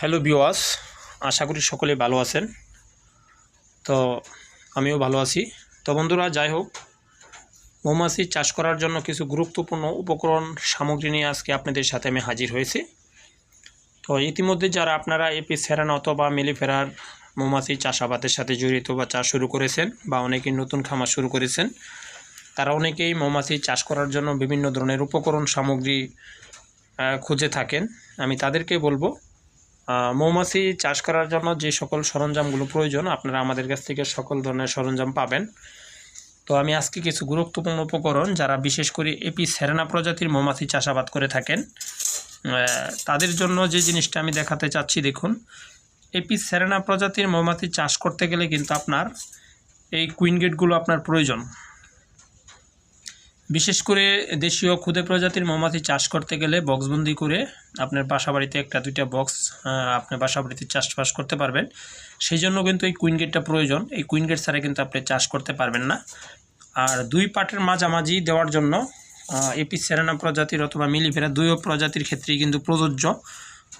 Hello বিওয়াস আশা করি সকলে ভালো আছেন। তো আমিও ভালো আছি। তো বন্ধুরা, যাই হোক, মৌমাছি চাষ করার জন্য কিছু গুরুত্বপূর্ণ উপকরণ সামগ্রী নিয়ে আজকে আপনাদের সাথে আমি হাজির হয়েছি। তো ইতিমধ্যে যারা আপনারা এপি সেরান অথবা মিলিফেরার মৌমাছি চাষাবাদের সাথে জড়িত বা চাষ শুরু করেছেন বা অনেকেই নতুন খামার শুরু করেছেন, তারা অনেকেই মৌমাছি চাষ করার জন্য বিভিন্ন ধরনের উপকরণ সামগ্রী খুঁজে থাকেন। আমি তাদেরকে বলব মৌমাছি চাষ করার জন্য যে সকল সরঞ্জামগুলো প্রয়োজন, আপনারা আমাদের কাছ থেকে সকল ধরনের সরঞ্জাম পাবেন। তো আমি আজকে কিছু গুরুত্বপূর্ণ উপকরণ, যারা বিশেষ করে এপি সেরেনা প্রজাতির মৌমাছি চাষাবাদ করে থাকেন তাদের জন্য যে জিনিসটা আমি দেখাতে চাচ্ছি, দেখুন। এপি সেরেনা প্রজাতির মৌমাছি চাষ করতে গেলে কিন্তু আপনার এই কুইন গেটগুলো আপনার প্রয়োজন। বিশেষ করে দেশীয় ক্ষুদে প্রজাতির মৌমাছি চাষ করতে গেলে বক্সবন্দি করে আপনার বাসা বাড়িতে একটা দুইটা বক্স আপনার বাসা বাড়িতে চাষবাস করতে পারবেন। সেই জন্য কিন্তু এই কুইন গেটটা প্রয়োজন। এই কুইন গেট ছাড়া কিন্তু আপনি চাষ করতে পারবেন না। আর দুই পাটের মাঝামাঝি দেওয়ার জন্য এপি সেরানা প্রজাতির অথবা মিলিফেরা দুইও প্রজাতির ক্ষেত্রেই কিন্তু প্রযোজ্য।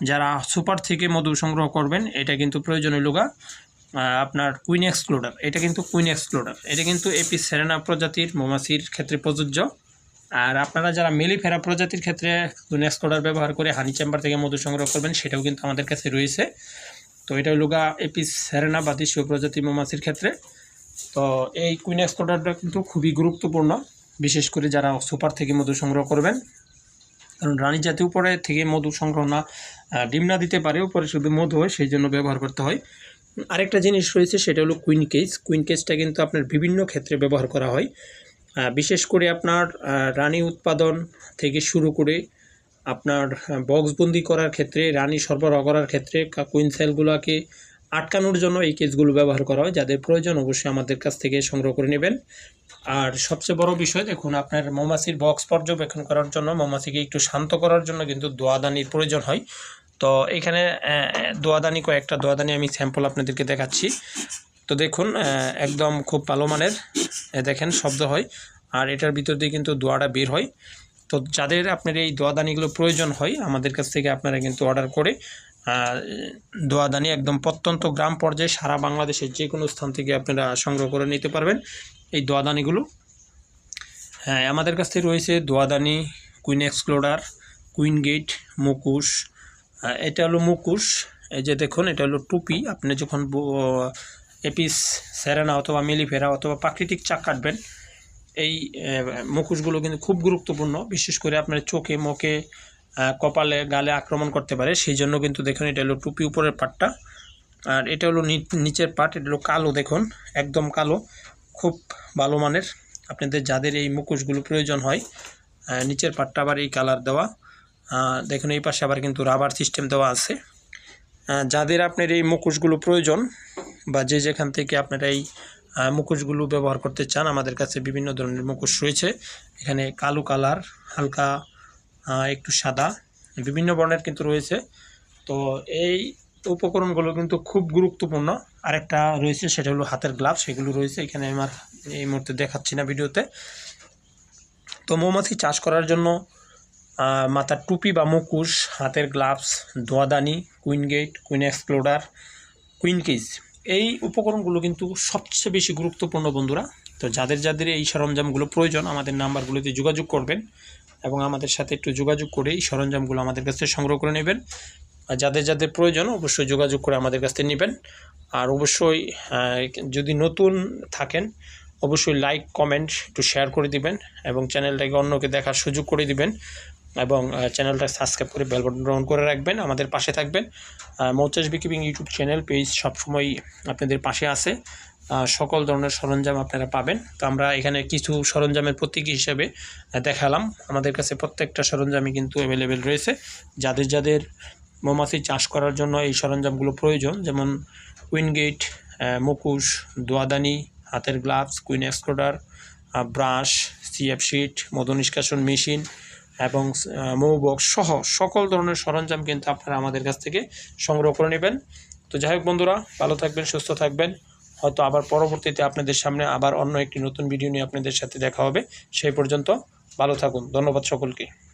যারা সুপার থেকে মধু সংগ্রহ করবেন এটা কিন্তু প্রয়োজনীয় হইল গা আহ, আপনার কুইন এক্সক্লুডার এটা কিন্তু কুইন এক্সক্লুডার এটা কিন্তু এপি সেরেনা প্রজাতির মৌমাছির ক্ষেত্রে প্রযোজ্য। আর আপনারা যারা মেলিফেরা প্রজাতির ক্ষেত্রে কুইন এক্সক্লুডার ব্যবহার করে হানি চেম্বার থেকে মধু সংগ্রহ করবেন, সেটাও কিন্তু আমাদের কাছে রয়েছে। তো এটা হলো গা এপি সেরেনা বা দেশীয় প্রজাতির মৌমাছির ক্ষেত্রে। তো এই কুইন এক্সক্লুডারটা কিন্তু খুবই গুরুত্বপূর্ণ, বিশেষ করে যারা সুপার থেকে মধু সংগ্রহ করবেন। কারণ রানী জাতি উপরে থেকে মধু সংগ্রহ না ডিম না দিতে পারে, উপরে শুধু মধু হয়, সেই জন্য ব্যবহার করতে হয়। আরেকটা জিনিস রয়েছে, সেটা হলো কুইন কেস কুইন কেসটা কিন্তু আপনার বিভিন্ন ক্ষেত্রে ব্যবহার করা হয়। বিশেষ করে আপনার রানী উৎপাদন থেকে শুরু করে আপনার বক্সবন্দি করার ক্ষেত্রে, রানী সরবরাহ করার ক্ষেত্রে কুইন সেলগুলোকে আটকানোর জন্য এই কেসগুলো ব্যবহার করা হয়, যাদের প্রয়োজন অবশ্যই আমাদের কাছ থেকে সংগ্রহ করে নেবেন। আর সবচেয়ে বড় বিষয়, দেখুন, আপনার মৌমাছির বক্স পর্যবেক্ষণ করার জন্য, মৌমাছিকে একটু শান্ত করার জন্য কিন্তু দোয়াদানির প্রয়োজন হয়। তো এখানে দোয়াদানি, কয়েকটা দোয়াদানি আমি স্যাম্পল আপনাদেরকে দেখাচ্ছি। তো দেখুন একদম খুব ভালো মানের দেখেন শব্দ হয়। আর এটার ভিতর দিয়ে কিন্তু দোয়াটা বের হয়। তো যাদের আপনার এই দোয়াদানিগুলো প্রয়োজন হয়, আমাদের কাছ থেকে আপনারা কিন্তু অর্ডার করে দোয়াদানি একদম প্রত্যন্ত গ্রাম পর্যায়ে সারা বাংলাদেশের যে কোনো স্থান থেকে আপনারা সংগ্রহ করে নিতে পারবেন এই দোয়াদানিগুলো। হ্যাঁ আমাদের কাছ থেকে রয়েছে দোয়াদানি, কুইন এক্সপ্লোরার, কুইন গেট, মুকুশ এটা হলো মুকুশ। এই যে দেখুন, এটা হলো টুপি। আপনি যখন এপিস সেরেনা অথবা মিলিফেরা অথবা প্রাকৃতিক চাক কাটবেন, এই মুখোশগুলো কিন্তু খুব গুরুত্বপূর্ণ। বিশেষ করে আপনার চোখে, মুখে কপালে, গালে আক্রমণ করতে পারে। সেই জন্য কিন্তু দেখুন, এটা হলো টুপি উপরের পাটটা। আর এটা হলো নিচের পাট, এটা হলো কালো দেখুন, একদম কালো। খুব ভালো মানের। আপনাদের যাদের এই মুখোশগুলো প্রয়োজন হয় নিচের পাটটা আবার এই কালার দেওয়া। দেখুন, এই পাশে আবার কিন্তু রাবার সিস্টেম দেওয়া আছে। যাদের আপনার এই মুখোশগুলো প্রয়োজন বা যে যেখান থেকে আপনারা এই মুখোশগুলো ব্যবহার করতে চান, আমাদের কাছে বিভিন্ন ধরনের মুখোশ রয়েছে। এখানে কালো কালার, হালকা একটু সাদা, বিভিন্ন বর্ণের কিন্তু রয়েছে। তো এই উপকরণগুলো কিন্তু খুব গুরুত্বপূর্ণ। আরেকটা রয়েছে, সেটা হলো হাতের গ্লাভস সেগুলো রয়েছে। এখানে আমার এই মুহূর্তে দেখাচ্ছি না ভিডিওতে। তো মৌমাছি চাষ করার জন্য মাথার টুপি বা মুখোশ, হাতের gloves দোয়াদানি queen gate queen excluder queen cage এই উপকরণগুলো কিন্তু সবচেয়ে বেশি গুরুত্বপূর্ণ বন্ধুরা। তো যাদের যাদের এই সরঞ্জামগুলো প্রয়োজন, আমাদের নাম্বারগুলোতে যোগাযোগ করবেন এবং আমাদের সাথে একটু যোগাযোগ করে এই সরঞ্জামগুলো আমাদের কাছ থেকে সংগ্রহ করে নেবেন। আর যাদের যাদের প্রয়োজন, অবশ্যই যোগাযোগ করে আমাদের কাছ থেকে নেবেন। আর অবশ্যই যদি নতুন থাকেন, অবশ্যই লাইক কমেন্ট একটু শেয়ার করে দিবেন এবং চ্যানেলটাকে অন্যকে দেখার সুযোগ করে দিবেন। এবং চ্যানেলটা সাবস্ক্রাইব করে বেল বাটন অন করে রাখবেন, আমাদের পাশে থাকবেন। মৌচাষ বিকিপিং ইউটিউব চ্যানেল পেজ সবসময় আপনাদের পাশে আছে। সকল ধরনের সরঞ্জাম আপনারা পাবেন। তো আমরা এখানে কিছু সরঞ্জামের প্রতীকী হিসেবে দেখালাম। আমাদের কাছে প্রত্যেকটা সরঞ্জামই কিন্তু অ্যাভেলেবেল রয়েছে। যাদের যাদের মৌমাছি চাষ করার জন্য এই সরঞ্জামগুলো প্রয়োজন, যেমন কুইন গেট মুকুশ, দোয়াদানি, হাতের gloves queen excluder brush C sheet মধু নিষ্কাশন মেশিন এবং মৌ বক্স সহ সকল ধরনের সরঞ্জাম কিন্তু আপনারা আমাদের কাছ থেকে সংগ্রহ করে নেবেন। তো যাই হোক বন্ধুরা, ভালো থাকবেন, সুস্থ থাকবেন। হয়তো আবার পরবর্তীতে আপনাদের সামনে আবার অন্য একটি নতুন ভিডিও নিয়ে আপনাদের সাথে দেখা হবে। সেই পর্যন্ত ভালো থাকুন। ধন্যবাদ সকলকে।